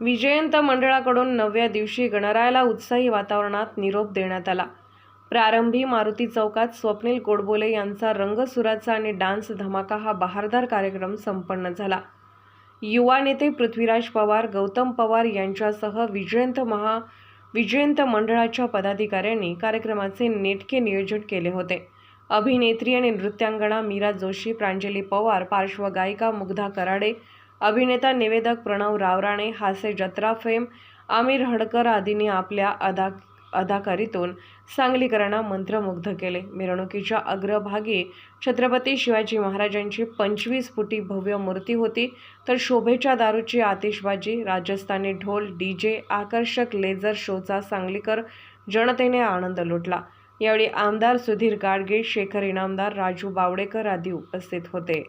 विजयंत मंडळाकडून नवव्या दिवशी गणरायाला उत्साही वातावरणात निरोप देण्यात आला. प्रारंभी मारुती चौकात स्वप्नील कोडबोले यांचा रंगसुराचा आणि डान्स धमाका हा बहारदार कार्यक्रम संपन्न झाला. युवा नेते पृथ्वीराज पवार गौतम पवार यांच्यासह विजयंत महा विजयंत मंडळाच्या पदाधिकाऱ्यांनी कार्यक्रमाचे नेटके नियोजन केले होते. अभिनेत्री आणि नृत्यांगणा मीरा जोशी प्रांजली पवार पार्श्वगायिका मुग्धा कराडे अभिनेता निवेदक प्रणव रावराणे हास्य जत्रा फेम आमिर हडकर आदींनी आपल्या अदा अदाकारीतून सांगलीकरांना मंत्रमुग्ध केले. मिरवणुकीच्या अग्रभागी छत्रपती शिवाजी महाराजांची पंचवीस फुटी भव्य मूर्ती होती. तर शोभेच्या दारूची आतिषबाजी राजस्थानी ढोल डीजे आकर्षक लेझर शोचा सांगलीकर जनतेने आनंद लुटला. यावेळी आमदार सुधीर गाडगे शेखर इनामदार राजू बावडेकर आदी उपस्थित होते.